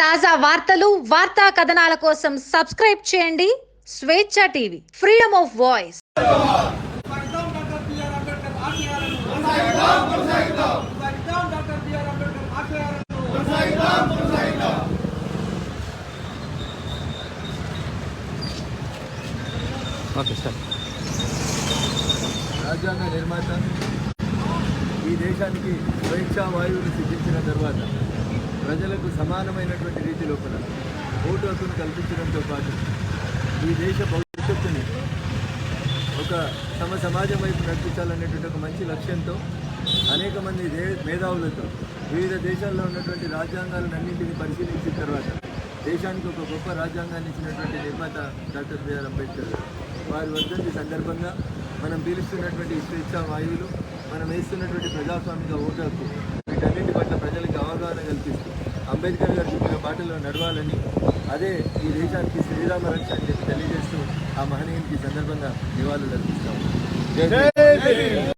తాజా వార్తలు వార్తా కథనాల కోసం సబ్స్క్రైబ్ చేయండి. స్వేచ్ఛ టీవీ ఫ్రీడమ్ ఆఫ్ వాయిస్. రాజ్యాంగ నిర్మాత ఈ దేశానికి స్వేచ్ఛా వాయువులు సిద్ధించిన తర్వాత ప్రజలకు సమానమైనటువంటి రీతి లోపల ఓటు హక్కును కల్పించడంతో పాటు ఈ దేశ భవిష్యత్తుని ఒక సమ సమాజం వైపు నడిపించాలనేటువంటి ఒక మంచి లక్ష్యంతో అనేక మంది దే మేధావులతో వివిధ దేశాల్లో ఉన్నటువంటి రాజ్యాంగాలను అన్నింటినీ పరిశీలించిన తర్వాత దేశానికి ఒక గొప్ప రాజ్యాంగాన్ని ఇచ్చినటువంటి నిర్మాత డాక్టర్ బిఆర్ అంబేద్కర్ వారి వర్ధంతి సందర్భంగా మనం పీలుస్తున్నటువంటి ఈ స్వేచ్ఛా వాయువులు మనం వేస్తున్నటువంటి ప్రజాస్వామిక ఓటు హక్కు వీటన్నిటి పట్ల అంబేద్కర్ గారు చెప్పిన బాటలో నడవాలని అదే ఈ దేశానికి శ్రీరామ రక్ష అని చెప్పి తెలియజేస్తూ ఆ మహనీయునికి సందర్భంగా నివాళులు అర్పిస్తాము.